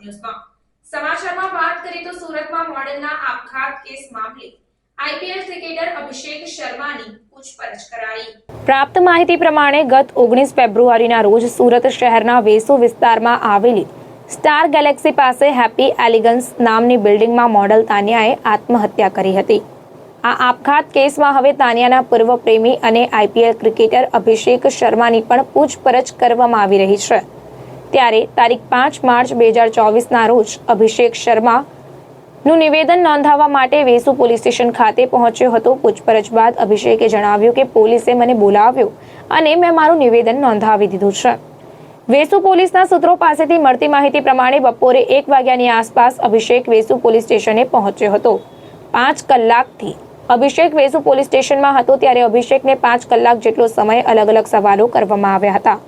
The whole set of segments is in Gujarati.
ન્યૂઝમાં સમાચારમાં વાત કરીએ તો સુરતમાં મોડેલના આપઘાત કેસ મામલે પ્રાપ્ત માહિતી પ્રમાણે ગત ઓગણીસ ફેબ્રુઆરીના રોજ સુરત શહેરના વેસુ વિસ્તારમાં આવેલી સ્ટાર ગેલેક્સી પાસે હેપી એલિગન્સ નામની બિલ્ડિંગમાં મોડલ તાનિયાએ આત્મહત્યા કરી હતી. આ આપઘાત કેસમાં હવે તાનિયાના પૂર્વ પ્રેમી અને આઈપીએલ ક્રિકેટર અભિષેક શર્માની પણ પૂછપરછ કરવામાં આવી રહી છે. ત્યારે તારીખ પાંચ માર્ચ બે હજાર ચોવીસના રોજ અભિષેક શર્મા નું નિવેદન નોંધાવવા માટે વેસુ પોલીસ સ્ટેશન ખાતે પહોંચ્યો હતો. પૂછપરછ બાદ અભિષેકે જણાવ્યું કે પોલીસે મને બોલાવ્યો અને મેં મારું નિવેદન નોંધાવી દીધું છે. વેસુ પોલીસના સૂત્રો પાસેથી મળતી માહિતી પ્રમાણે બપોરે એક વાગ્યાની આસપાસ અભિષેક વેસુ પોલીસ સ્ટેશને પહોંચ્યો હતો. પાંચ કલાકથી અભિષેક વેસુ પોલીસ સ્ટેશનમાં હતો ત્યારે અભિષેકને પાંચ કલાક જેટલો સમય અલગ અલગ સવાલો કરવામાં આવ્યા હતા.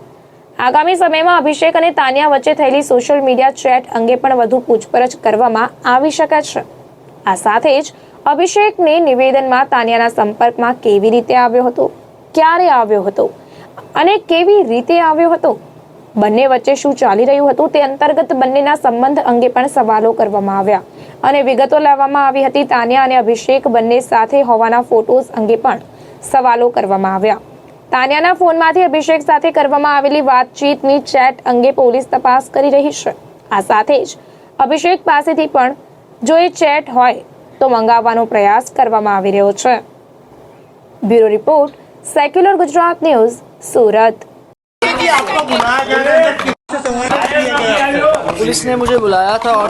આગામી સમયમાં અભિષેક અને તાનિયા વચ્ચે થયેલી સોશિયલ મીડિયા ચેટ અંગે પણ વધુ પૂછપરછ કરવામાં આવી શકે છે. આ સાથે જ અભિષેકને નિવેદનમાં તાનિયાના સંપર્કમાં કેવી રીતે આવ્યો હતો, ક્યારે આવ્યો હતો અને કેવી રીતે આવ્યો હતો, બંને વચ્ચે શું ચાલી રહ્યું હતું તે અંતર્ગત બંનેના સંબંધ અંગે પણ સવાલો કરવામાં આવ્યા અને વિગતો લાવવામાં આવી હતી તાનિયા અને અભિષેક બંને સાથે હોવાના ફોટોઝ અંગે પણ સવાલો કરવામાં આવ્યા. તાનિયાના ફોનમાંથી અભિષેક સાથે કરવામાં આવેલી વાતચીતની ચેટ અંગે પોલીસ તપાસ કરી રહી છે આ સાથે જ અભિષેક પાસેથી પણ જો એ ચેટ હોય તો મંગાવવાનો પ્રયાસ કરવામાં આવી રહ્યો છે bureau report secular Gujarat news Surat कि आपका गुनाह क्या है किससे संबंधित किया गया है? पुलिस ने मुझे बुलाया था और